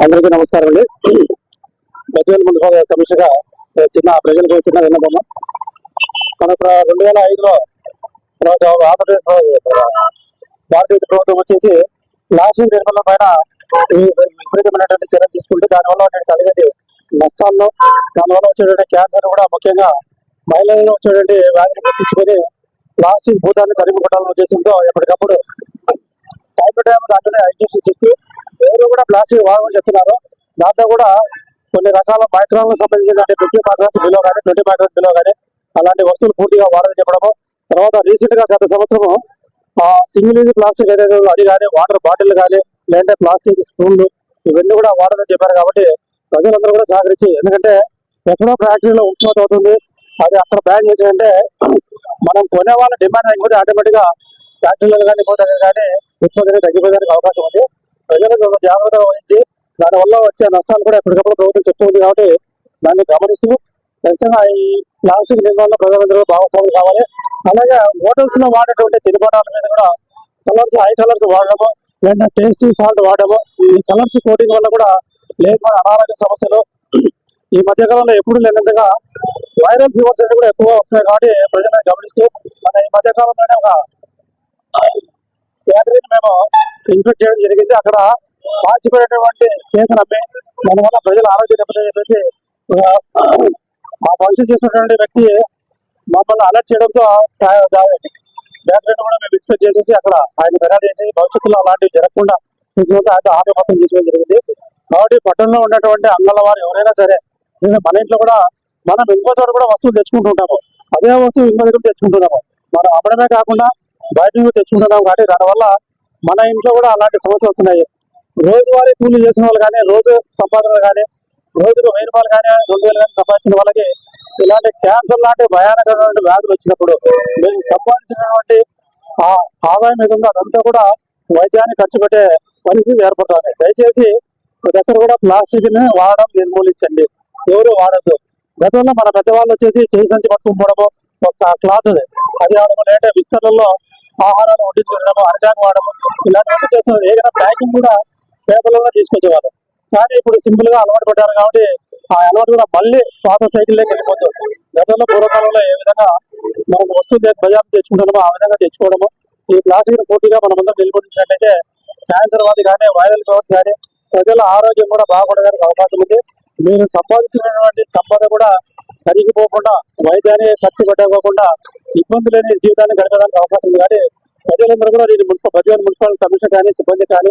అందరికీ నమస్కారం అండి. బద్వేల్ మున్సిపల్ కమిషనర్గా చిన్న ప్రజలకు చిన్న విన్నపం. మన రెండు వేల ఐదులో ఆంధ్రప్రదేశ్ భారతదేశ ప్రభుత్వం వచ్చేసి ప్లాస్టిక్ నిర్మూలన పైన విపరీతమైనటువంటి చర్యలు తీసుకుంటే దానివల్ల కలిగేది కలిగేటి నష్టాలను దానివల్ల వచ్చేటువంటి క్యాన్సర్ కూడా ముఖ్యంగా మహిళల్లో వచ్చేటువంటి వ్యాధిని గుర్తించుకొని ప్లాస్టిక్ భూతాన్ని తరిమి కొట్టాలనే ఉద్దేశంతో ఎప్పటికప్పుడు టైం టు టైం దాంట్లోనే ఇంజక్షన్స్ చేస్తూ ఎవరు కూడా ప్లాస్టిక్ వాడమని చెప్తున్నారు. దాంట్లో కూడా కొన్ని రకాల మైక్రాన్లకు సంబంధించిన అంటే ట్వంటీ మైక్రాన్స్ బిలో కానీ ట్వంటీ మైక్రాన్స్ బిలో కానీ అలాంటి వస్తువులు పూర్తిగా వాడని చెప్పడము. తర్వాత రీసెంట్గా గత సంవత్సరము ఆ సింగిల్ యూజ్ ప్లాస్టిక్ ఏదైతే అది కానీ వాటర్ బాటిల్ కానీ లేదంటే ప్లాస్టిక్ స్పూన్లు ఇవన్నీ కూడా వాడదని చెప్పారు కాబట్టి ప్రజలందరూ కూడా సహకరించి ఎందుకంటే ఎక్కడో ఫ్యాక్టరీలో ఉత్పత్తి అవుతుంది అది అక్కడ బ్యాన్ చేసాయంటే మనం కొనే వాళ్ళ డిమాండ్ అయిపోతే ఆటోమేటిక్గా ఫ్యాక్టరీలో కానీ పోతే కానీ ఉత్పత్తి అనేది తగ్గిపోయేదానికి అవకాశం ఉంది. ప్రజలకు జాగ్రత్తగా వహించి దానివల్ల వచ్చే నష్టాలు కూడా ఎప్పటికప్పుడు ప్రభుత్వం చెప్తుంది కాబట్టి దాన్ని గమనిస్తూ ఖచ్చితంగా ఈ ప్లాస్టిక్ నిర్మాణంలో ప్రజలందరూ భాగస్వాములు కావాలి. అలాగే హోటల్స్లో వాడేటువంటి తినుబండాల మీద కూడా కలర్స్ హై కలర్స్ వాడడము లేదా టేస్టీ సాల్ట్ వాడడము ఈ కలర్స్ కోటింగ్ వల్ల కూడా లేకపోతే అనారోగ్య సమస్యలు ఈ మధ్య కాలంలో ఎప్పుడు లేనంతగా వైరల్ ఫీవర్స్ అనేవి కూడా ఎక్కువ వస్తున్నాయి కాబట్టి ప్రజలను గమనిస్తూ మన ఈ మధ్యకాలంలోనే ఒక బ్యాటరీ మేము ఇన్ఫెక్ట్ చేయడం జరిగింది. అక్కడ పాచిపోయినటువంటి కేసులు అమ్మి దానివల్ల ప్రజల ఆరోగ్య దెబ్బతిని చెప్పేసి ఆ, ఆ ఫంక్షన్ చేసినటువంటి వ్యక్తి మమ్మల్ని అలర్ట్ చేయడంతో బ్యాటరీని కూడా మేము ఎక్స్పెక్ట్ చేసేసి అక్కడ ఆయన ఫిర్యాదు చేసి భవిష్యత్తులో అలాంటివి జరగకుండా తీసుకుంటే ఆయన ఆటో తీసుకోవడం జరిగింది. కాబట్టి పట్టణంలో ఉన్నటువంటి అంగళ్ళ వారు ఎవరైనా సరే నేను మన ఇంట్లో కూడా మనం ఇంకో చోట కూడా వస్తువులు తెచ్చుకుంటుంటాము అదే వస్తువు ఇంకో దగ్గర తెచ్చుకుంటున్నాము మనం అమ్మడమే కాకుండా బయట నుంచి తెచ్చుకుంటున్నాం కాబట్టి దానివల్ల మన ఇంట్లో కూడా అలాంటి సమస్యలు వస్తున్నాయి. రోజువారీ కూలీ చేసిన వాళ్ళు కానీ రోజు సంపాదనలు కానీ రోజుకు వెయ్యి రూపాయలు కానీ రెండు వేలు కానీ సంపాదించిన వాళ్ళకి ఇలాంటి క్యాన్సర్ లాంటి భయానకరమైన వ్యాధులు వచ్చినప్పుడు మేము సంపాదించినటువంటి ఆ ఆదాయం ఏది అదంతా కూడా వైద్యాన్ని ఖర్చు పెట్టే పరిస్థితి ఏర్పడుతుంది. దయచేసి ప్రతి ఒక్కరు కూడా ప్లాస్టిక్ని వాడడం నిర్మూలించండి. ఎవరు వాడద్దు. గతంలో మన పెద్దవాళ్ళు వచ్చేసి చేయి సంచి పట్టుకుపోవడము ఒక క్లాత్ అది. అది వాడము విస్తరణలో ఆహారాన్ని వండించుకోవడము అరటాకు వాడము ఇలాంటివన్నీ చేస్తున్నారు. ఏదైనా ప్యాకింగ్ కూడా పేపర్లలో తీసుకొచ్చేవారు కానీ ఇప్పుడు సింపుల్గా అలవాటు పడ్డారు కాబట్టి ఆ అలవాటు కూడా మళ్ళీ పాత సైకిల్లోకి వెళ్ళిపోతుంది. గతంలో పూర్వకాలంలో ఏ విధంగా మనం వస్తువు బజార్ తెచ్చుకుంటామో ఆ విధంగా తెచ్చుకోవడము ఈ ప్లాస్టిక్ పూర్తిగా మనం అందరం నిలుపుకుంటున్నట్లయితే క్యాన్సర్ వ్యాధి కానీ వైరల్ ఫీవర్స్ కానీ ప్రజల ఆరోగ్యం కూడా బాగుపడడానికి అవకాశం ఉంది. మీరు సంపాదించినటువంటి సంపద కూడా కరిగిపోకుండా వైద్యాన్ని ఖర్చు పెట్టకపోకుండా ఇబ్బంది లేని జీవితాన్ని గడపడానికి అవకాశం ఉంది. కానీ ప్రజలందరూ కూడా దీన్ని మున్సిపల్ బద్వేలు మున్సిపల్ కమిషన్ కానీ సిబ్బంది కానీ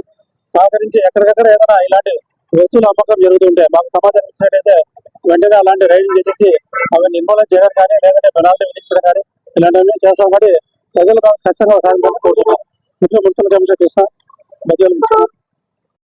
సహకరించి ఎక్కడికక్కడ ఏదైనా ఇలాంటి వస్తువుల అమ్మకం జరుగుతుంటే మాకు సమాచారం ఇచ్చినట్టయితే వెంటనే అలాంటి రైడ్ చేసేసి అవి నిర్మూలన చేయడం కానీ లేదంటే పెనాల్టీ విధించడం కానీ ఇలాంటివన్నీ చేస్తాం. కాబట్టి ప్రజలు ఖచ్చితంగా సాధించాలని కోరుతున్నాం. మున్సిపల్ కమిషన్ చేస్తాం బద్వేలు